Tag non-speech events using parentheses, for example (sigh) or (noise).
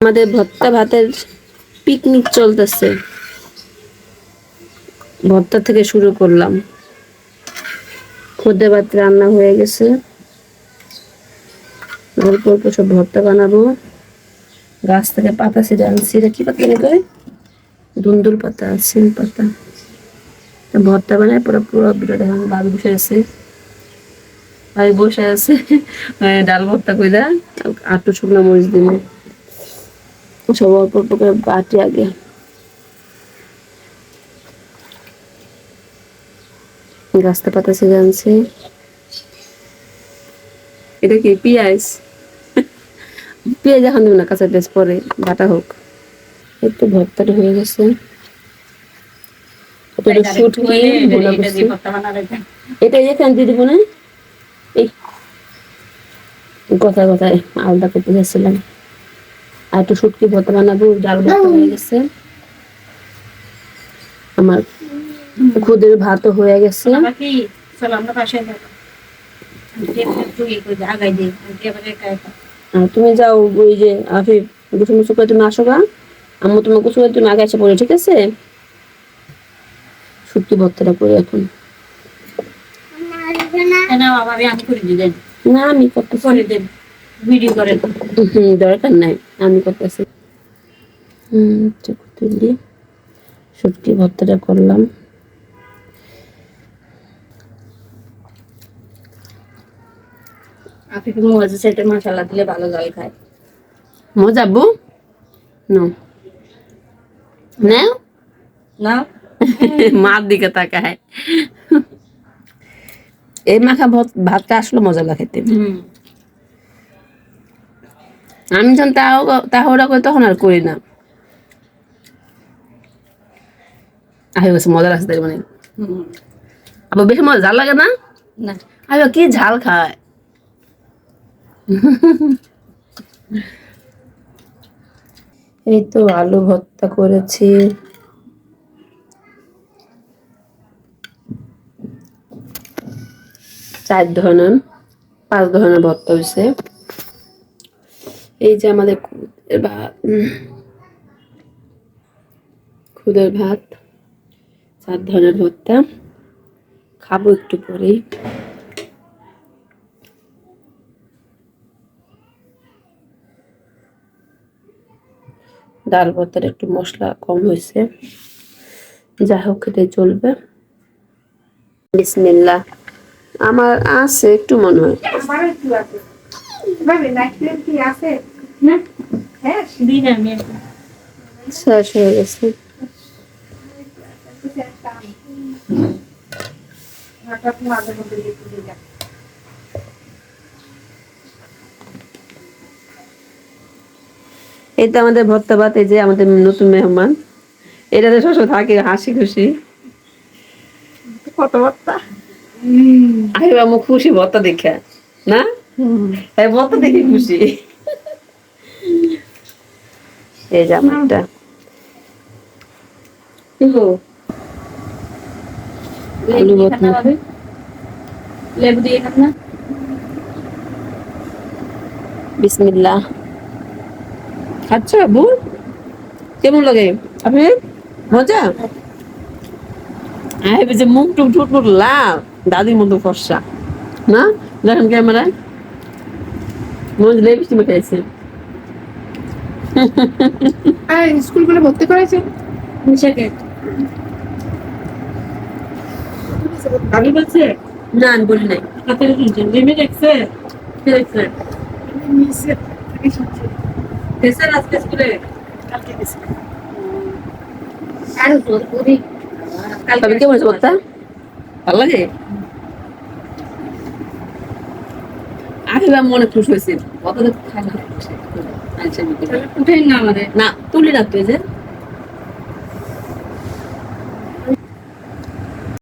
আমাদের ভর্তা ভাতের পিকনিক চলতেছে। ভর্তা থেকে শুরু করলাম। খুদে ভাত রান্না হয়ে গেছে। অল্প অল্প সব ভর্তা বানাবো। গাছ থেকে পাতা ছিঁড়ে আনছি। এটা কি পাতা জানি কয় দুন্দুল পাতা সিম পাতা। ভর্তা বানায় পুরো পুরো ভিডিও দেখানো বসে আছে। ভাই বসে আছে। (laughs) ডাল ভর্তা কইরা আটটু শুকনো মরিচ দিনে সব অল্প অল্প করে বাটি আগে। গাছটা পাতা ছিঁড়ে আনছে। এটা কি পেঁয়াজ? পেঁয়াজ এখন দেবো না কাঁচা পেঁয়াজ পরে বাটা হোক। একটু ভর্তাটা হয়ে গেছে। এটা একটু শুটকি ভুনা করছি। এটা এখানে দিয়ে দিব না? এই কথায় কথায় আলাদা করতে যাচ্ছিলাম। আর একটু শুটকি ভর্তা বানাবো ডাল ভর্তা হয়ে গেছে। আমার খুদের ভাতও হয়ে গেছে। তুমি যাও ওই যে আফিফ গুছু করে তুমি আসো গা। আম্মু তোমার গুছু করে তুমি আগে এসে পড়ে ঠিক আছে? শুটকি ভর্তাটা করে এখন। না আমি আমি করে দিই না আমি করতেছি। ভিডিও হুম, দরকার নাই আমি করতেছি। হুম তুলি। শুটকি ভর্তাটা করলাম। মজা সেটা মশলা দিলে ভালো জল খায়? মজা বু নো নাও মার দিকে তাকায়। এই মাখা ভাত- ভাতটা আসলে মজা লাগে। খেতে হুম। আমি যখন তাও তাহলে করি তখন আর করি না। আহি গেছে মজা লাগছে তাই মানে আবার বেশি মজা ঝাল লাগে না? না। আরে কি ঝাল খায়। এই তো আলু ভর্তা করেছি। চার ধরনের পাঁচ ধরনের ভর্তা হয়েছে। এই যে আমাদের ভাত খুদের ভাত, চার ধরনের ভর্তা। খাব একটু পরেই। ডাল ভর্তার একটু মশলা কম হয়েছে। যাই হোক খেতে চলবে। বিসমিল্লা আমার আছে, একটু মনে হয়। কি আছে? না। হ্যাঁ দিই আমি শেষ হয়ে গেছে। হঠাৎ মাঝে মধ্যে দিয়ে যাবে। এই তো আমাদের ভর্তা ভাত এই যে আমাদের নতুন মেহমান। এটাতে সবসময় থাকে হাসি খুশি। কত আরে আমার খুশি ভর্তা দেখে না? এই ভর্তা দেখে খুশি। এই যে আমারটা লেবু দিয়ে না আবু কেমন লাগে? আপনি? মজা? যে মুখ টুক টুট লাভ দাদির মতো ফর্সা। না? দেখেন ক্যামেরায়। মনে লেবিস্টি মেখেছে আর স্কুলগুলো ভর্তি করেছে? মিশাকে আমি বলছে? না আমি বলি নাই। হাতে শুনছেন রিমে দেখছে কি দেখছে? থেকে আজকে স্কুলে? কালকে গেছে। আর করি তবে কেমন হয়েছে বলতা ভালো লাগে? আমি বা মনে খুশ হয়েছে। কত খাই না উঠেন না আমাদের। না, তুলি না তুই যে